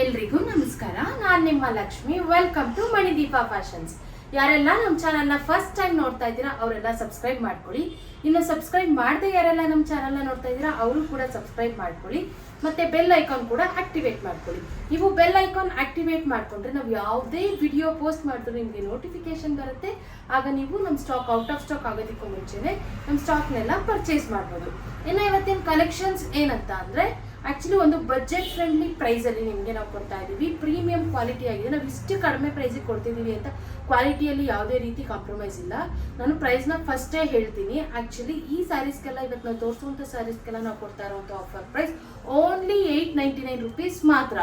ಎಲ್ರಿಗೂ ನಮಸ್ಕಾರ. ನಾನು ನಿಮ್ಮ Lakshmi. Welcome to Manideepa fashions ಯಾರೆಲ್ಲ ನಮ್ಮ ಚಾನಲ್ನ ಫಸ್ಟ್ ಟೈಮ್ ನೋಡ್ತಾ ಇದ್ದೀರಾ, ಅವರೆಲ್ಲ ಸಬ್ಸ್ಕ್ರೈಬ್ ಮಾಡ್ಕೊಳ್ಳಿ. ಇನ್ನು ಸಬ್ಸ್ಕ್ರೈಬ್ ಮಾಡದೆ ಯಾರೆಲ್ಲ ನಮ್ಮ ಚಾನಲ್ನ ನೋಡ್ತಾ ಇದ್ದೀರಾ, ಅವರು ಕೂಡ ಸಬ್ಸ್ಕ್ರೈಬ್ ಮಾಡ್ಕೊಳ್ಳಿ. ಮತ್ತೆ ಬೆಲ್ ಐಕಾನ್ ಕೂಡ ಆಕ್ಟಿವೇಟ್ ಮಾಡ್ಕೊಳ್ಳಿ. ನೀವು ಬೆಲ್ ಐಕಾನ್ ಆಕ್ಟಿವೇಟ್ ಮಾಡ್ಕೊಂಡ್ರೆ ನಾವು ಯಾವುದೇ ವಿಡಿಯೋ ಪೋಸ್ಟ್ ಮಾಡಿದ್ರು ನಿಮಗೆ ನೋಟಿಫಿಕೇಶನ್ ಬರುತ್ತೆ. ಆಗ ನೀವು ನಮ್ಮ ಸ್ಟಾಕ್ ಔಟ್ ಆಫ್ ಸ್ಟಾಕ್ ಆಗೋದಕ್ಕೂ ಮುಂಚೆನೆ ನಮ್ಮ ಸ್ಟಾಕ್ನೆಲ್ಲ ಪರ್ಚೇಸ್ ಮಾಡ್ಬೋದು. ಇನ್ನು ಇವತ್ತಿನ ಕಲೆಕ್ಷನ್ಸ್ ಏನಂತ ಅಂದರೆ ಆಕ್ಚುಲಿ ಒಂದು ಬಜೆಟ್ ಫ್ರೆಂಡ್ಲಿ ಪ್ರೈಸ್ ಅಲ್ಲಿ ನಿಮಗೆ ನಾವು ಕೊಡ್ತಾ ಇದ್ದೀವಿ. ಪ್ರೀಮಿಯಂ ಕ್ವಾಲಿಟಿ ಆಗಿದೆ. ನಾವು ಇಷ್ಟು ಕಡಿಮೆ ಪ್ರೈಸಿಗೆ ಕೊಡ್ತಿದ್ದೀವಿ ಅಂತ ಕ್ವಾಲಿಟಿಯಲ್ಲಿ ಯಾವುದೇ ರೀತಿ ಕಾಂಪ್ರಮೈಸ್ ಇಲ್ಲ. ನಾನು ಪ್ರೈಸ್ನ ಫಸ್ಟೇ ಹೇಳ್ತೀನಿ. ಆಕ್ಚುಲಿ ಈ ಸ್ಯಾರೀಸ್ಗೆಲ್ಲ ಇವತ್ತು ನಾವು ತೋರಿಸುವಂಥ ಸ್ಯಾರೀಸ್ಗೆಲ್ಲ ನಾವು ಕೊಡ್ತಾ ಇರುವಂಥ offer price only eight ninety nine rupees ಮಾತ್ರ.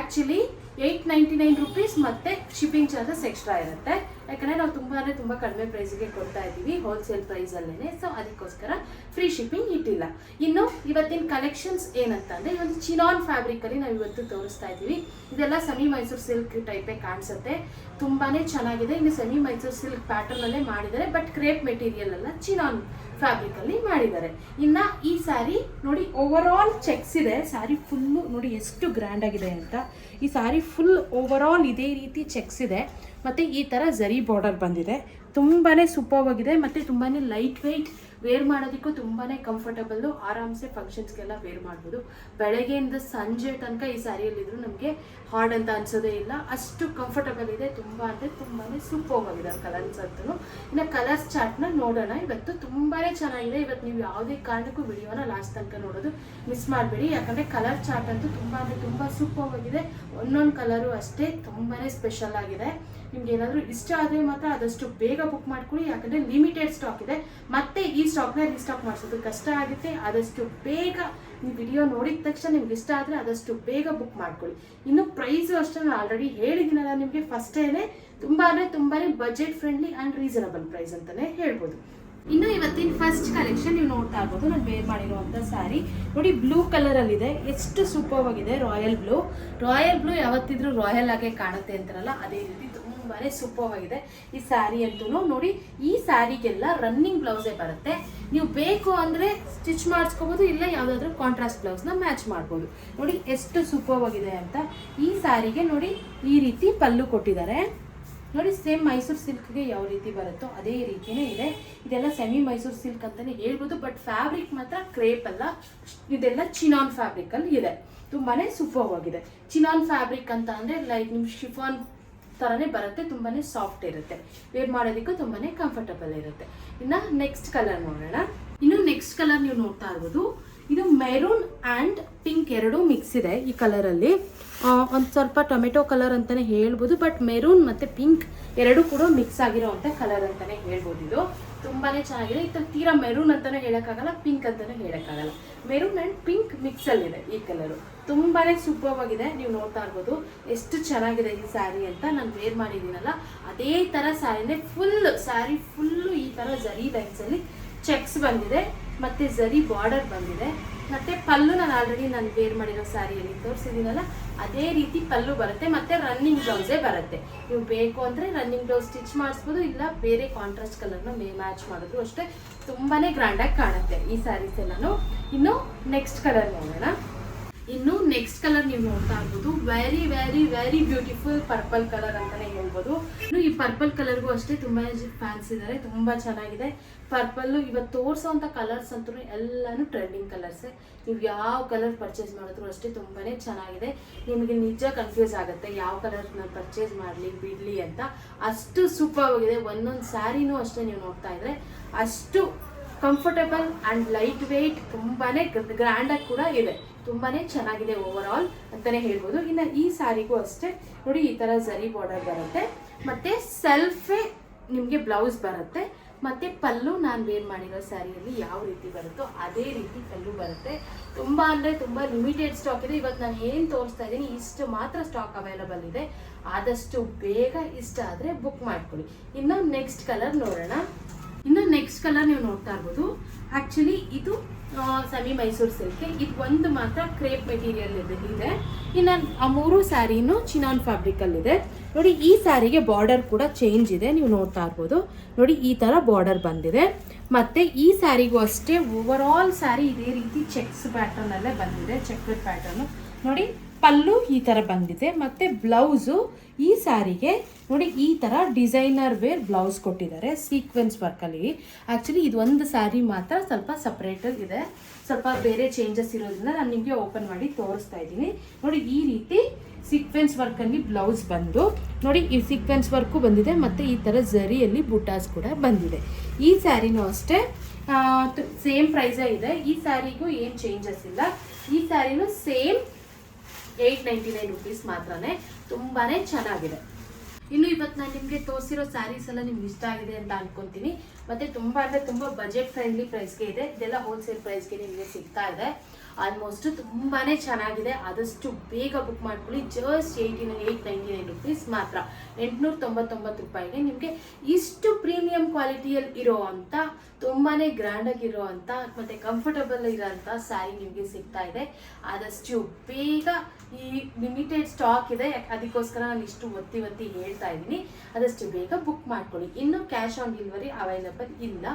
Actually eight ninety nine rupees ಮತ್ತೆ ಶಿಪ್ಪಿಂಗ್ ಚಾರ್ಜಸ್ ಎಕ್ಸ್ಟ್ರಾ ಇರುತ್ತೆ. ಯಾಕಂದರೆ ನಾವು ತುಂಬಾ ತುಂಬ ಕಡಿಮೆ ಪ್ರೈಸಿಗೆ ಕೊಡ್ತಾ ಇದ್ದೀವಿ ಹೋಲ್ಸೇಲ್ ಪ್ರೈಸಲ್ಲೇ ಸೊ ಅದಕ್ಕೋಸ್ಕರ ಫ್ರೀ ಶಿಪ್ಪಿಂಗ್ ಇಟ್ಟಿಲ್ಲ. ಇನ್ನು ಇವತ್ತಿನ ಕಲೆಕ್ಷನ್ಸ್ ಏನಂತ ಅಂದರೆ ಒಂದು ಚಿನಾನ್ ಫ್ಯಾಬ್ರಿಕಲ್ಲಿ ನಾವು ಇವತ್ತು ತೋರಿಸ್ತಾ ಇದ್ದೀವಿ. ಇದೆಲ್ಲ ಸೆಮಿ ಮೈಸೂರು ಸಿಲ್ಕ್ ಟೈಪೇ ಕಾಣಿಸುತ್ತೆ. ತುಂಬಾ ಚೆನ್ನಾಗಿದೆ. ಇನ್ನು ಸೆಮಿ ಮೈಸೂರು ಸಿಲ್ಕ್ ಪ್ಯಾಟರ್ನಲ್ಲೇ ಮಾಡಿದ್ದಾರೆ. ಬಟ್ ಕ್ರೇಪ್ ಮೆಟೀರಿಯಲ್ ಅಲ್ಲ ಚಿನಾನ್ ಫ್ಯಾಬ್ರಿಕ್ ಅಲ್ಲಿ ಮಾಡಿದ್ದಾರೆ. ಇನ್ನ ಈ ಸ್ಯಾರಿ ನೋಡಿ ಓವರ್ ಆಲ್ ಚೆಕ್ಸ್ ಇದೆ. ಸ್ಯಾರಿ ಫುಲ್ಲು ನೋಡಿ ಎಷ್ಟು ಗ್ರ್ಯಾಂಡ್ ಆಗಿದೆ ಅಂತ. ಈ ಸ್ಯಾರಿ ಫುಲ್ ಓವರ್ ಆಲ್ ಇದೇ ರೀತಿ ಚೆಕ್ಸ್ ಇದೆ. ಮತ್ತು ಈ ಥರ ಜರಿ ಬಾರ್ಡರ್ ಬಂದಿದೆ. ತುಂಬಾ ಸೂಪರ್ವಾಗಿದೆ ಮತ್ತು ತುಂಬಾ ಲೈಟ್ ವೆಯ್ಟ್ ವೇರ್ ಮಾಡೋದಕ್ಕೂ ತುಂಬಾ ಕಂಫರ್ಟಬಲ್ಲು ಆರಾಮ್ಸೆ ಫಂಕ್ಷನ್ಸ್ಗೆಲ್ಲ ವೇರ್ ಮಾಡ್ಬೋದು. ಬೆಳಗ್ಗೆಯಿಂದ ಸಂಜೆ ತನಕ ಈ ಸ್ಯಾರಿಯಲ್ಲಿದ್ರು ನಮಗೆ ಹಾರ್ಡ್ ಅಂತ ಅನ್ಸೋದೇ ಇಲ್ಲ. ಅಷ್ಟು ಕಂಫರ್ಟಬಲ್ ಇದೆ. ತುಂಬ ಅಂದರೆ ತುಂಬಾ ಸೂಪರ್ ಆಗಿದೆ ಕಲರ್ಸ್ ಅಂತೂ. ಇನ್ನು ಕಲರ್ಸ್ ಚಾರ್ಟ್ನ ನೋಡೋಣ. ಇವತ್ತು ತುಂಬಾ ಚೆನ್ನಾಗಿದೆ. ಇವತ್ತು ನೀವು ಯಾವುದೇ ಕಾರಣಕ್ಕೂ ವಿಡಿಯೋನ ಲಾಸ್ಟ್ ತನಕ ನೋಡೋದು ಮಿಸ್ ಮಾಡಬೇಡಿ. ಯಾಕಂದರೆ ಕಲರ್ ಚಾರ್ಟ್ ಅಂತೂ ತುಂಬ ಅಂದರೆ ತುಂಬ ಸೂಪರ್ ಆಗಿದೆ ಒಂದೊಂದು ಕಲರು ಅಷ್ಟೇ ತುಂಬಾ ಸ್ಪೆಷಲ್ ಆಗಿದೆ. ನಿಮ್ಗೆ ಏನಾದರೂ ಇಷ್ಟ ಆದರೆ ಮಾತ್ರ ಆದಷ್ಟು ಬೇಗ ಬುಕ್ ಮಾಡ್ಕೊಳ್ಳಿ. ಯಾಕಂದರೆ ಲಿಮಿಟೆಡ್ ಸ್ಟಾಕ್ ಇದೆ. ಮತ್ತೆ ಈ ಸ್ಟಾಕ್ನ ರೀಸ್ಟಾಕ್ ಮಾಡಿಸೋದು ಕಷ್ಟ ಆಗುತ್ತೆ. ಆದಷ್ಟು ಬೇಗ ನೀವು ವಿಡಿಯೋ ನೋಡಿದ ತಕ್ಷಣ ನಿಮ್ಗೆ ಇಷ್ಟ ಆದರೆ ಆದಷ್ಟು ಬೇಗ ಬುಕ್ ಮಾಡ್ಕೊಳ್ಳಿ. ಇನ್ನು ಪ್ರೈಸು ಅಷ್ಟೇ ನಾನು ಆಲ್ರೆಡಿ ಹೇಳಿದ್ದೀನಲ್ಲ ನಿಮಗೆ. ಫಸ್ಟೇನೆ ತುಂಬ ಅಂದರೆ ತುಂಬಾ budget friendly and reasonable price ಅಂತಲೇ ಹೇಳ್ಬೋದು. ಇನ್ನು ಇವತ್ತಿನ ಫಸ್ಟ್ ಕಲೆಕ್ಷನ್ ನೀವು ನೋಡ್ತಾ ಇರ್ಬೋದು. ನಾನು ವೇರ್ ಮಾಡಿರುವಂಥ ಸ್ಯಾರಿ ನೋಡಿ ಬ್ಲೂ ಕಲರಲ್ಲಿದೆ ಎಷ್ಟು ಸೂಪರ್ ಆಗಿದೆ. ರಾಯಲ್ ಬ್ಲೂ ರಾಯಲ್ ಬ್ಲೂ ಯಾವತ್ತಿದ್ರೂ ರಾಯಲ್ ಆಗೇ ಕಾಣುತ್ತೆ ಅಂತಾರಲ್ಲ, ಅದೇ ರೀತಿ ತುಂಬಾ ಸೂಪರ್ ಆಗಿದೆ ಈ ಸ್ಯಾರಿ ಅಂತೂ. ನೋಡಿ, ಈ ಸ್ಯಾರಿಗೆಲ್ಲ ರನ್ನಿಂಗ್ ಬ್ಲೌಸೇ ಬರುತ್ತೆ. ನೀವು ಬೇಕು ಅಂದರೆ ಸ್ಟಿಚ್ ಮಾಡಿಸ್ಕೋಬೋದು, ಇಲ್ಲ ಯಾವುದಾದ್ರೂ ಕಾಂಟ್ರಾಸ್ಟ್ ಬ್ಲೌಸ್ನ ಮ್ಯಾಚ್ ಮಾಡ್ಬೋದು. ನೋಡಿ, ಎಷ್ಟು ಸೂಪರ್ ಆಗಿದೆ ಅಂತ. ಈ ಸ್ಯಾರಿಗೆ ನೋಡಿ, ಈ ರೀತಿ ಪಲ್ಲು ಕೊಟ್ಟಿದ್ದಾರೆ. ನೋಡಿ, ಸೇಮ್ ಮೈಸೂರು ಸಿಲ್ಕ್ಗೆ ಯಾವ ರೀತಿ ಬರುತ್ತೋ ಅದೇ ರೀತಿಯೇ ಇದೆ. ಇದೆಲ್ಲ ಸೆಮಿ ಮೈಸೂರು ಸಿಲ್ಕ್ ಅಂತಲೇ ಹೇಳ್ಬೋದು ಬಟ್ ಫ್ಯಾಬ್ರಿಕ್ ಮಾತ್ರ ಕ್ರೇಪ್ ಅಲ್ಲ. ಇದೆಲ್ಲ ಚಿನಾನ್ ಫ್ಯಾಬ್ರಿಕಲ್ಲಿ ಇದೆ. ತುಂಬಾನೇ ಸೂಪರ್ ಆಗಿದೆ ಚಿನಾನ್ ಫ್ಯಾಬ್ರಿಕ್ ಅಂತ ಅಂದ್ರೆ ಲೈಕ್ ನಿಮ್ ಶಿಫಾನ್ ಥರನೇ ಬರುತ್ತೆ, ತುಂಬಾನೇ ಸಾಫ್ಟ್ ಇರುತ್ತೆ. ವೇರ್ ಮಾಡೋದಕ್ಕೂ ತುಂಬಾನೇ ಕಂಫರ್ಟಬಲ್ ಇರುತ್ತೆ. ಇನ್ನು ನೆಕ್ಸ್ಟ್ ಕಲರ್ ನೋಡೋಣ. ಇನ್ನು ನೆಕ್ಸ್ಟ್ ಕಲರ್ ನೀವು ನೋಡ್ತಾ ಇರ್ಬೋದು, ಇದು ಮೆರೂನ್ ಆ್ಯಂಡ್ ಪಿಂಕ್ ಎರಡೂ ಮಿಕ್ಸ್ ಇದೆ ಈ ಕಲರಲ್ಲಿ ಒಂದು ಸ್ವಲ್ಪ ಟೊಮೆಟೊ ಕಲರ್ ಅಂತಲೇ ಹೇಳ್ಬೋದು ಬಟ್ ಮೆರೂನ್ ಮತ್ತು ಪಿಂಕ್ ಎರಡೂ ಕೂಡ ಮಿಕ್ಸ್ ಆಗಿರೋವಂಥ ಕಲರ್ ಅಂತಲೇ ಹೇಳ್ಬೋದು ಇದು. ತುಂಬಾ ಚೆನ್ನಾಗಿದೆ. ಇದು ತೀರಾ ಮೆರೂನ್ ಅಂತಲೇ ಹೇಳೋಕ್ಕಾಗಲ್ಲ ಪಿಂಕ್ ಅಂತಲೇ ಹೇಳೋಕ್ಕಾಗಲ್ಲ. ಮೆರೂನ್ ಆ್ಯಂಡ್ ಪಿಂಕ್ ಮಿಕ್ಸಲ್ಲಿದೆ ಈ ಕಲರು ತುಂಬಾ ಸೂಪರ್ ಆಗಿದೆ. ನೀವು ನೋಡ್ತಾ ಇರ್ಬೋದು. ಎಷ್ಟು ಚೆನ್ನಾಗಿದೆ ಈ ಸ್ಯಾರಿ ಅಂತ ನಾನು ವೇರ್ ಮಾಡಿದ್ದೀನಲ್ಲ, ಅದೇ ಥರ ಸ್ಯಾರಿನೇ ಫುಲ್ ಸ್ಯಾರಿ ಫುಲ್ಲು ಈ ಥರ ಜರಿ ಲೈನ್ಸಲ್ಲಿ ಚೆಕ್ಸ್ ಬಂದಿದೆ. ಮತ್ತು ಜರಿ ಬಾರ್ಡರ್ ಬಂದಿದೆ. ಮತ್ತು ಪಲ್ಲು ನಾನು ಆಲ್ರೆಡಿ ನಾನು ವೇರ್ ಮಾಡಿರೋ ಸ್ಯಾರಿಯಲ್ಲಿ ತೋರಿಸಿದ್ದೀನಲ್ಲ, ಅದೇ ರೀತಿ ಪಲ್ಲು ಬರುತ್ತೆ, ಮತ್ತು ರನ್ನಿಂಗ್ ಬ್ಲೌಸೇ ಬರುತ್ತೆ. ನೀವು ಬೇಕು ಅಂದರೆ ರನ್ನಿಂಗ್ ಬ್ಲೌಸ್ ಸ್ಟಿಚ್ ಮಾಡಿಸ್ಬೋದು, ಇಲ್ಲ ಬೇರೆ ಕಾಂಟ್ರಾಸ್ಟ್ ಕಲರ್ನ ಮೇ ಮ್ಯಾಚ್ ಮಾಡಿದ್ರು ಅಷ್ಟೇ ತುಂಬಾ ಗ್ರ್ಯಾಂಡಾಗಿ ಕಾಣುತ್ತೆ ಈ ಸ್ಯಾರೀಸ್ ಎಲ್ಲನೂ. ಇನ್ನು ನೆಕ್ಸ್ಟ್ ಕಲರ್ ನೋಡೋಣ. ಇನ್ನು ನೆಕ್ಸ್ಟ್ ಕಲರ್ ನೀವು ನೋಡ್ತಾ ಇರ್ಬೋದು. Very very very beautiful purple colour ಅಂತಾನೆ ಹೇಳ್ಬೋದು. ಇನ್ನು ಈ ಪರ್ಪಲ್ ಕಲರ್ಗೂ ಅಷ್ಟೇ ತುಂಬಾ ಫ್ಯಾನ್ಸ್ ಇದ್ದಾರೆ ತುಂಬಾ ಚೆನ್ನಾಗಿದೆ. ಪರ್ಪಲ್ಲು ಇವತ್ತು ತೋರಿಸೋವಂಥ ಕಲರ್ಸ್ ಅಂತೂ ಎಲ್ಲಾನು ಟ್ರೆಂಡಿಂಗ್ ಕಲರ್ಸೇ ನೀವು ಯಾವ ಕಲರ್ ಪರ್ಚೇಸ್ ಮಾಡಿದ್ರು ಅಷ್ಟೇ ತುಂಬಾ ಚೆನ್ನಾಗಿದೆ. ನಿಮಗೆ ನಿಜ ಕನ್ಫ್ಯೂಸ್ ಆಗುತ್ತೆ, ಯಾವ ಕಲರ್ ನಾನು ಪರ್ಚೇಸ್ ಮಾಡಲಿ, ಬಿಡಲಿ ಅಂತ. ಅಷ್ಟು ಸೂಪರ್ ಆಗಿದೆ. ಒಂದೊಂದು ಸ್ಯಾರಿನೂ ಅಷ್ಟೇ ನೀವು ನೋಡ್ತಾ ಇದ್ರೆ ಅಷ್ಟು ಕಂಫರ್ಟಬಲ್ ಆ್ಯಂಡ್ ಲೈಟ್ ವೆಯ್ಟ್ ತುಂಬಾ ಗ್ರ್ಯಾಂಡಾಗಿ ಕೂಡ ಇದೆ. ತುಂಬಾ ಚೆನ್ನಾಗಿದೆ ಓವರ್ ಆಲ್ ಅಂತಲೇ ಹೇಳ್ಬೋದು. ಇನ್ನು ಈ ಸ್ಯಾರಿಗೂ ಅಷ್ಟೇ. ನೋಡಿ, ಈ ಥರ ಜರಿ ಬಾರ್ಡರ್ ಬರುತ್ತೆ. ಮತ್ತು ಸೆಲ್ಫೇ ನಿಮಗೆ ಬ್ಲೌಸ್ ಬರುತ್ತೆ. ಮತ್ತು ಪಲ್ಲು ನಾನು ವೇರ್ ಮಾಡಿರೋ ಸ್ಯಾರಿಯಲ್ಲಿ ಯಾವ ರೀತಿ ಬರುತ್ತೋ ಅದೇ ರೀತಿ ಪಲ್ಲು ಬರುತ್ತೆ. ತುಂಬ ಅಂದರೆ ತುಂಬ ಲಿಮಿಟೆಡ್ ಸ್ಟಾಕ್ ಇದೆ. ಇವತ್ತು ನಾನು ಏನು ತೋರಿಸ್ತಾ ಇದ್ದೀನಿ, ಇಷ್ಟು ಮಾತ್ರ ಸ್ಟಾಕ್ ಅವೈಲಬಲ್ ಇದೆ. ಆದಷ್ಟು ಬೇಗ ಇಷ್ಟ ಆದರೆ ಬುಕ್ ಮಾಡ್ಕೊಳ್ಳಿ. ಇನ್ನು ನೆಕ್ಸ್ಟ್ ಕಲರ್ ನೋಡೋಣ. ಇನ್ನು ನೆಕ್ಸ್ಟ್ ಕಲರ್ ನೀವು ನೋಡ್ತಾ ಇರ್ಬೋದು. ಆ್ಯಕ್ಚುಲಿ ಇದು ಸೆಮಿ ಮೈಸೂರು ಸಿಲ್ಕ್ ಇದು ಒಂದು ಮಾತ್ರ ಕ್ರೇಪ್ ಮೆಟೀರಿಯಲ್ ಇದೆ ಇನ್ನು ಆ ಮೂರು ಸ್ಯಾರಿನೂ ಚಿನಾನ್ ಫ್ಯಾಬ್ರಿಕಲ್ಲಿದೆ ನೋಡಿ, ಈ ಸ್ಯಾರಿಗೆ ಬಾರ್ಡರ್ ಕೂಡ ಚೇಂಜ್ ಇದೆ, ನೀವು ನೋಡ್ತಾ ಇರ್ಬೋದು. ನೋಡಿ, ಈ ಥರ ಬಾರ್ಡರ್ ಬಂದಿದೆ. ಮತ್ತು ಈ ಸ್ಯಾರಿಗೂ ಅಷ್ಟೇ ಓವರ್ ಆಲ್ ಸ್ಯಾರಿ ಇದೇ ರೀತಿ ಚೆಕ್ಸ್ ಪ್ಯಾಟರ್ನಲ್ಲೇ ಬಂದಿದೆ ಚೆಕ್ ಪ್ಯಾಟರ್ನು ನೋಡಿ ಪಲ್ಲು ಈ ಥರ ಬಂದಿದೆ, ಮತ್ತು ಬ್ಲೌಸು ಈ ಸಾರಿಗೆ. ನೋಡಿ, ಈ ಥರ ಡಿಸೈನರ್ ವೇರ್ ಬ್ಲೌಸ್ ಕೊಟ್ಟಿದ್ದಾರೆ ಸೀಕ್ವೆನ್ಸ್ ವರ್ಕಲ್ಲಿ. ಆ್ಯಕ್ಚುಲಿ ಇದು ಒಂದು ಸಾರಿ ಮಾತ್ರ ಸ್ವಲ್ಪ ಸಪ್ರೇಟಾಗಿ ಇದೆ. ಸ್ವಲ್ಪ ಬೇರೆ ಚೇಂಜಸ್ ಇರೋದ್ರಿಂದ ನಾನು ನಿಮಗೆ ಓಪನ್ ಮಾಡಿ ತೋರಿಸ್ತಾ ಇದ್ದೀನಿ. ನೋಡಿ, ಈ ರೀತಿ ಸೀಕ್ವೆನ್ಸ್ ವರ್ಕಲ್ಲಿ ಬ್ಲೌಸ್ ಬಂದು, ನೋಡಿ, ಈ ಸೀಕ್ವೆನ್ಸ್ ವರ್ಕು ಬಂದಿದೆ, ಮತ್ತು ಈ ಥರ ಝರಿಯಲ್ಲಿ ಬುಟಾಸ್ ಕೂಡ ಬಂದಿದೆ. ಈ ಸ್ಯಾರಿನೂ ಅಷ್ಟೇ. ಸೇಮ್ ಪ್ರೈಸೇ ಇದೆ. ಈ ಸ್ಯಾರಿಗೂ ಏನು ಚೇಂಜಸ್ ಇಲ್ಲ. ಈ ಸ್ಯಾರಿನೂ same eight ninety nine rupees ಮಾತ್ರನೇ ತುಂಬಾನೇ ಚೆನ್ನಾಗಿದೆ. ಇನ್ನು ಇವತ್ತು ನಾನು ನಿಮಗೆ ತೋರಿಸಿರೋ ಸ್ಯಾರೀಸ್ ಎಲ್ಲ ನಿಮ್ಗೆ ಇಷ್ಟ ಆಗಿದೆ ಅಂತ ಅನ್ಕೊಂತೀನಿ. ಮತ್ತೆ ತುಂಬ ಅಂದರೆ ತುಂಬ ಬಜೆಟ್ ಫ್ರೆಂಡ್ಲಿ ಪ್ರೈಸ್ಗೆ ಇದೆ. ಇದೆಲ್ಲ ಹೋಲ್ಸೇಲ್ ಪ್ರೈಸ್ಗೆ ನಿಮಗೆ ಸಿಗ್ತಾ ಇದೆ. ಆಲ್ಮೋಸ್ಟ್ ತುಂಬಾ ಚೆನ್ನಾಗಿದೆ. ಆದಷ್ಟು ಬೇಗ ಬುಕ್ ಮಾಡ್ಕೊಳ್ಳಿ. Just eighty eight ninety nine rupees ಮಾತ್ರ. ಎಂಟುನೂರ ತೊಂಬತ್ತೊಂಬತ್ತು ರೂಪಾಯಿಗೆ ನಿಮಗೆ ಇಷ್ಟು ಪ್ರೀಮಿಯಂ ಕ್ವಾಲಿಟಿಯಲ್ಲಿ ಇರೋ ಅಂಥ ತುಂಬಾ ಗ್ರ್ಯಾಂಡಾಗಿರೋ ಅಂಥ ಮತ್ತು ಕಂಫರ್ಟಬಲ್ ಇರೋಂಥ ಸ್ಯಾರಿ ನಿಮಗೆ ಸಿಗ್ತಾ ಇದೆ. ಆದಷ್ಟು ಬೇಗ ಈ ಲಿಮಿಟೆಡ್ ಸ್ಟಾಕ್ ಇದೆ. ಅದಕ್ಕೋಸ್ಕರ ನಾನು ಇಷ್ಟು ಒತ್ತಿ ಒತ್ತಿ ಹೇಳ್ತಾ ಇದ್ದೀನಿ. ಆದಷ್ಟು ಬೇಗ ಬುಕ್ ಮಾಡ್ಕೊಳ್ಳಿ. ಇನ್ನು ಕ್ಯಾಶ್ ಆನ್ ಡೆಲಿವರಿ ಅವೈಲಬಲ್ ಇಲ್ಲ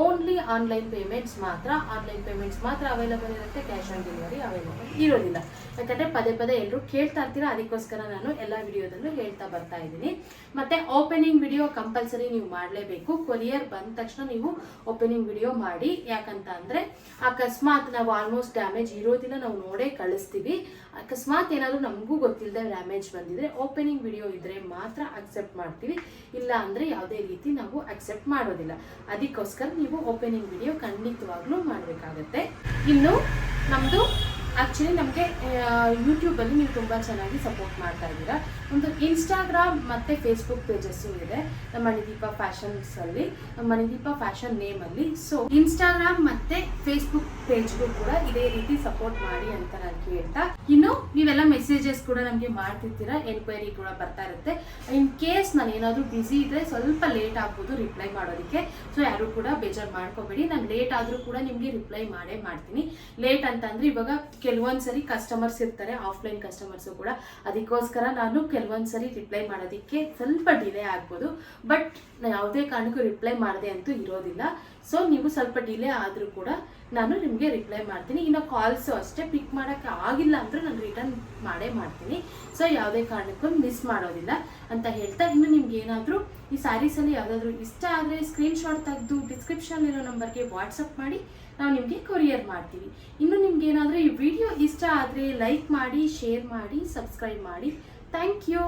ಓನ್ಲಿ ಆನ್ಲೈನ್ ಪೇಮೆಂಟ್ಸ್ ಮಾತ್ರ ಆನ್ಲೈನ್ ಪೇಮೆಂಟ್ಸ್ ಮಾತ್ರ ಅವೈಲಬಲ್ ಇರುತ್ತೆ ಕ್ಯಾಶ್ ಆನ್ ಡೆಲಿವರಿ ಅವೈಲಬಲ್ ಇರೋದಿಲ್ಲ. ಯಾಕಂದರೆ ಪದೇ ಪದೇ ಎಲ್ಲರೂ ಕೇಳ್ತಾ ಇರ್ತೀರಾ, ಅದಕ್ಕೋಸ್ಕರ ನಾನು ಎಲ್ಲ ವಿಡಿಯೋದಲ್ಲೂ ಹೇಳ್ತಾ ಬರ್ತಾ ಇದ್ದೀನಿ. ಮತ್ತು ಓಪನಿಂಗ್ ವಿಡಿಯೋ ಕಂಪಲ್ಸರಿ ನೀವು ಮಾಡಲೇಬೇಕು. ಕೊರಿಯರ್ ಬಂದ ತಕ್ಷಣ ನೀವು ಓಪನಿಂಗ್ ವಿಡಿಯೋ ಮಾಡಿ. ಯಾಕಂತ ಅಂದರೆ ಅಕಸ್ಮಾತ್ ನಾವು ಆಲ್ಮೋಸ್ಟ್ ಡ್ಯಾಮೇಜ್ ಇರೋದಿಲ್ಲ, ನಾವು ನೋಡೇ ಕಳಿಸ್ತೀವಿ. ಅಕಸ್ಮಾತ್ ಏನಾದರೂ ನಮಗೂ ಗೊತ್ತಿಲ್ಲದೆ ಡ್ಯಾಮೇಜ್ ಬಂದಿದ್ರೆ ಓಪನಿಂಗ್ ವಿಡಿಯೋ ಇದ್ದರೆ ಮಾತ್ರ ಅಕ್ಸೆಪ್ಟ್ ಮಾಡ್ತೀವಿ. ಇಲ್ಲ ಅಂದರೆ ಯಾವುದೇ ರೀತಿ ನಾವು ಅಕ್ಸೆಪ್ಟ್ ಮಾಡೋದಿಲ್ಲ. ಅದಕ್ಕೋಸ್ಕರ ನೀವು ಓಪನಿಂಗ್ ವಿಡಿಯೋ ಖಂಡಿತವಾಗ್ಲೂ ಮಾಡಬೇಕಾಗತ್ತೆ. ಇನ್ನು ನಮ್ಮದು ಆ್ಯಕ್ಚುಲಿ ನಮಗೆ ಯೂಟ್ಯೂಬಲ್ಲಿ ನೀವು ತುಂಬ ಚೆನ್ನಾಗಿ ಸಪೋರ್ಟ್ ಮಾಡ್ತಾ ಇದ್ದೀರಾ. ಒಂದು ಇನ್ಸ್ಟಾಗ್ರಾಮ್ ಮತ್ತು ಫೇಸ್ಬುಕ್ ಪೇಜಸ್ಸು ಇದೆ, ನಮ್ಮ ಮಣಿದೀಪ ಫ್ಯಾಷನ್ಸಲ್ಲಿ ನಮ್ಮ ಮಣಿದೀಪ ಫ್ಯಾಷನ್ ನೇಮಲ್ಲಿ ಸೊ ಇನ್ಸ್ಟಾಗ್ರಾಮ್ ಮತ್ತು ಫೇಸ್ಬುಕ್ ಪೇಜ್ಗೂ ಕೂಡ ಇದೇ ರೀತಿ ಸಪೋರ್ಟ್ ಮಾಡಿ ಅಂತ ನಾನು ಕೇಳ್ತಾ ಇನ್ನು ನೀವೆಲ್ಲ ಮೆಸೇಜಸ್ ಕೂಡ ನಮಗೆ ಮಾಡ್ತಿರ್ತೀರ ಎನ್ಕ್ವೈರಿ ಕೂಡ ಬರ್ತಾ ಇರುತ್ತೆ. ಇನ್ ಕೇಸ್ ನಾನು ಏನಾದರೂ ಬ್ಯುಸಿ ಇದ್ದರೆ ಸ್ವಲ್ಪ ಲೇಟ್ ಆಗ್ಬೋದು ರಿಪ್ಲೈ ಮಾಡೋದಕ್ಕೆ. ಸೊ ಯಾರು ಕೂಡ ಬೇಜಾರು ಮಾಡ್ಕೋಬೇಡಿ. ನಾನು ಲೇಟ್ ಆದರೂ ಕೂಡ ನಿಮಗೆ ರಿಪ್ಲೈ ಮಾಡೇ ಮಾಡ್ತೀನಿ. ಲೇಟ್ ಅಂತಂದ್ರೆ ಇವಾಗ ಕೆಲವೊಂದು ಸರಿ ಕಸ್ಟಮರ್ಸ್ ಇರ್ತಾರೆ ಆಫ್ಲೈನ್ ಕಸ್ಟಮರ್ಸು ಕೂಡ. ಅದಕ್ಕೋಸ್ಕರ ನಾನು ಕೆಲವೊಂದು ಸರಿ ರಿಪ್ಲೈ ಮಾಡೋದಕ್ಕೆ ಸ್ವಲ್ಪ ಡಿಲೇ ಆಗ್ಬೋದು. ಬಟ್ ನಾನು ಯಾವುದೇ ಕಾರಣಕ್ಕೂ ರಿಪ್ಲೈ ಮಾಡದೆ ಅಂತೂ ಇರೋದಿಲ್ಲ. ಸೊ ನೀವು ಸ್ವಲ್ಪ ಡಿಲೇ ಆದರೂ ಕೂಡ ನಾನು ನಿಮಗೆ ರಿಪ್ಲೈ ಮಾಡ್ತೀನಿ. ಇನ್ನು ಕಾಲ್ಸು ಅಷ್ಟೇ ಪಿಕ್ ಮಾಡೋಕ್ಕೆ ಆಗಿಲ್ಲ ಅಂದರೆ ನಾನು ರಿಟರ್ನ್ ಮಾಡೇ ಮಾಡ್ತೀನಿ. ಸೊ ಯಾವುದೇ ಕಾರಣಕ್ಕೂ ಮಿಸ್ ಮಾಡೋದಿಲ್ಲ ಅಂತ ಹೇಳ್ತಾ ಇನ್ನು ನಿಮ್ಗೆ ಏನಾದರೂ ಈ ಸ್ಯಾರೀಸಲ್ಲಿ ಯಾವುದಾದ್ರೂ ಇಷ್ಟ ಆದರೆ ಸ್ಕ್ರೀನ್ಶಾಟ್ ತೆಗೆದು ಡಿಸ್ಕ್ರಿಪ್ಷನಲ್ಲಿರೋ ನಂಬರ್ಗೆ ವಾಟ್ಸಪ್ ಮಾಡಿ, ನಾವು ನಿಮಗೆ ಕೊರಿಯರ್ ಮಾಡ್ತೀವಿ. ಇನ್ನು ನಿಮ್ಗೆ ಏನಾದರೂ ಈ ವಿಡಿಯೋ ಇಷ್ಟ ಆದರೆ ಲೈಕ್ ಮಾಡಿ ಶೇರ್ ಮಾಡಿ ಸಬ್ಸ್ಕ್ರೈಬ್ ಮಾಡಿ. Thank you